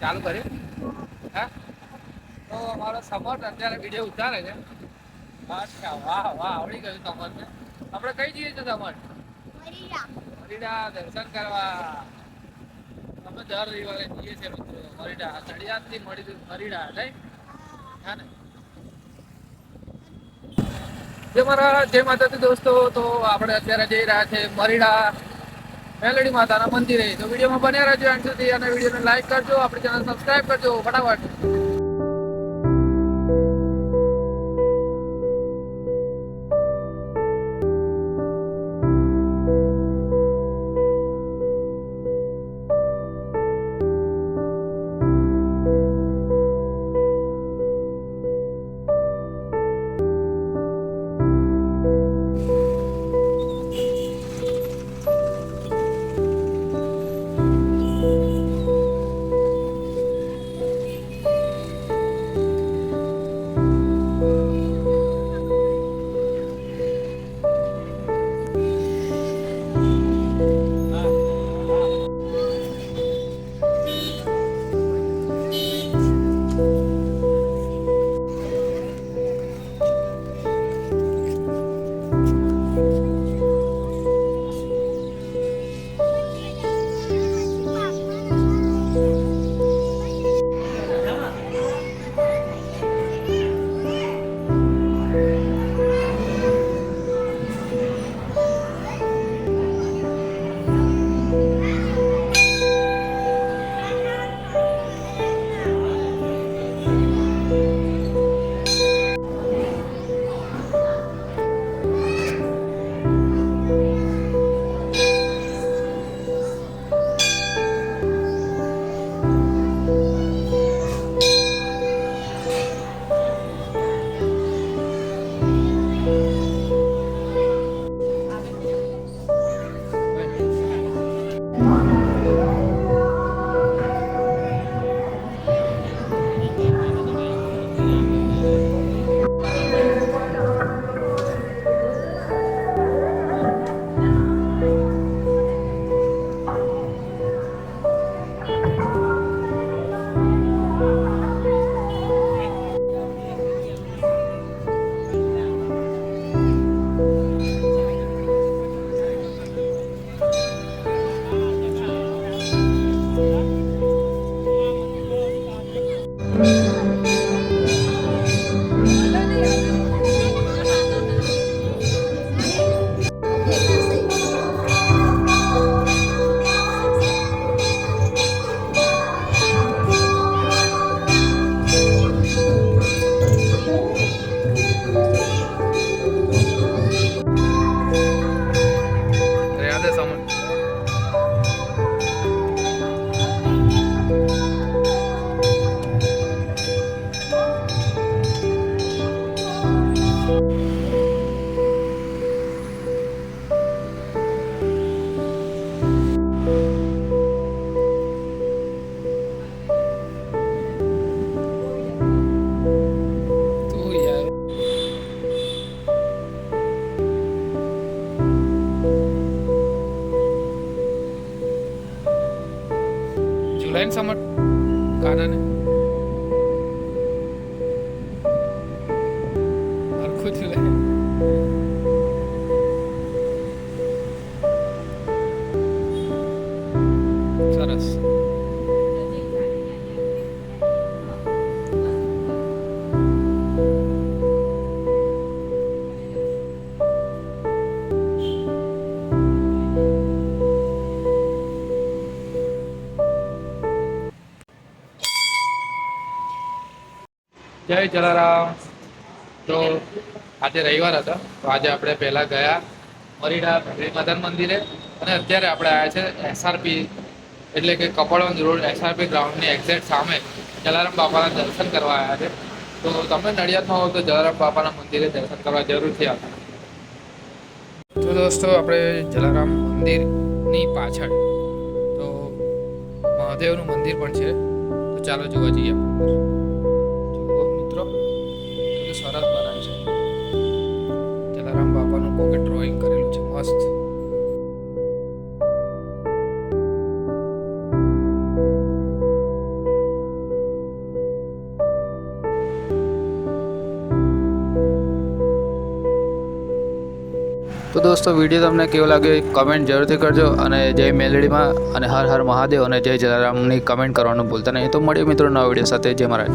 ચાલુ કર્યું હા? તો અમારો સપોર્ટ અત્યારે વીડિયો ઉતારે છે. અચ્છા, વાહ વાહ, આવડી ગયું તમને આપણે કઈ જઈએ છીએ સમર્થ મરીડા. દર્શન કરવા. અમે દર રવિવારે જઈએ છીએ મિત્રો. મરીડા. થી મળી મરીડા, નહીં? હા ને જે મારા જય માતાજી દોસ્તો, તો આપણે અત્યારે જઈ રહ્યા છે મરીડા. મેલડી માતાના મંદિરે. તો વિડીયોમાં બન્યા રહેજો એન્ડ સુધી અને વિડીયોને લાઈક કરજો, આપણી ચેનલ સબસ્ક્રાઈબ કરજો, ફટાફટ. one. Sylvain Sommer? गाना है और खुद चूल्हा है જય જલારામ. તો આજે રવિવાર હતો, તો આજે આપણે પહેલા ગયા મરીડા ભેળી માતાના મંદિરે અને અત્યારે આપણે આવ્યા છે એસઆરપી એટલે કે કપડવંજ રોડ એસઆરપી ગ્રાઉન્ડની એક્ઝેક્ટ સામે જલારામ બાપાના દર્શન કરવા આવ્યા છે. તો તમે નડિયાદમાં હો તો જલારામ બાપાના મંદિરે દર્શન કરવા જરૂરથી આવતા તો દોસ્તો, આપણે જલારામ મંદિરની પાછળ તો મહાદેવનું મંદિર પણ છે. તો ચાલો જોવા જઈએ. આપણે સરસ બનાવી છે. જલારામ બાપાનું પોકેટ ડ્રોઈંગ કરેલું છે, મસ્ત. તો દોસ્તો, વીડિયો તમને કેવો લાગ્યો કમેન્ટ જરૂરથી કરજો અને જય મેલેડીમાં અને હર હર મહાદેવ અને જય જલારામની કમેન્ટ કરવાનું ભૂલતા નહીં. તો મળીએ મિત્રો નવા વીડિયો સાથે. જય મહારાજ.